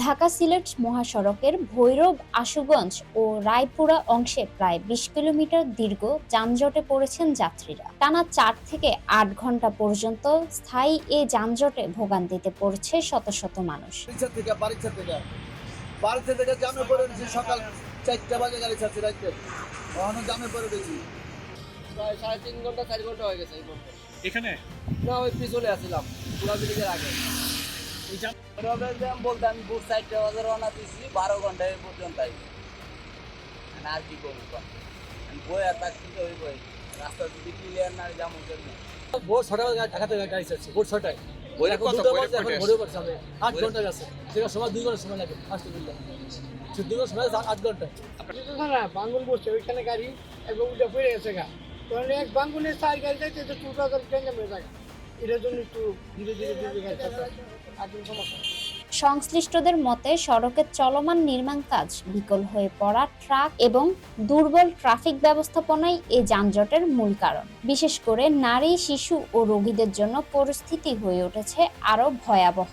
ঢাকা সিলেট মহাসড়কের ভৈরব আশুগঞ্জ ও রায়পুরা অংশে প্রায় বিশ কিলোমিটার দীর্ঘ যানজটে পড়েছেন যাত্রীরা। টানা চার থেকে আট ঘণ্টা পর্যন্ত স্থায়ী এই যানজটে ভোগান্তিতে পড়ছে শত শত মানুষ। বাড়িছা থেকে বাড়িছা থেকে বাড়িতে থেকে জামে পড়ে রয়েছি সকাল চারটা বাজে গাড়ি ছাড়ছি রাইতে। ওখানে জামে পড়ে রয়েছি। প্রায় সাড়ে তিন ঘণ্টা চার ঘণ্টা হয়ে গেছে এখানে? না ওই পিছনে আসছিলাম পুরা ব্রিজের আগে। বলতে আমি বুট সাইডটা বাজে রওনা দিয়েছি বারো ঘণ্টা পর্যন্ত আই আর কি করব? আমি বই আর তার কিন্তু ওই বই রাস্তা যদি ক্লিয়ার না যাব জন্য ভোর ছটা বাজে ঢাকা থেকে গাড়ি চাচ্ছে ভোর ছটায় বইয়ের এখন দুটো বাজে এখন ভোরে না বাঙ্গুন বসছে ওইখানে গাড়ি একবার এক বাঙ্গুনের চার গাড়ি যাইতে তো ট্রেন যাবে জায়গা সংশ্লিষ্টদের মতে, সড়কের চলমান নির্মাণ কাজ বিকল হয়ে পড়া ট্রাক এবং দুর্বল ট্রাফিক ব্যবস্থাপনাই এ যানজটের মূল কারণ। বিশেষ করে নারী, শিশু ও রোগীদের জন্য পরিস্থিতি হয়ে উঠেছে আরও ভয়াবহ।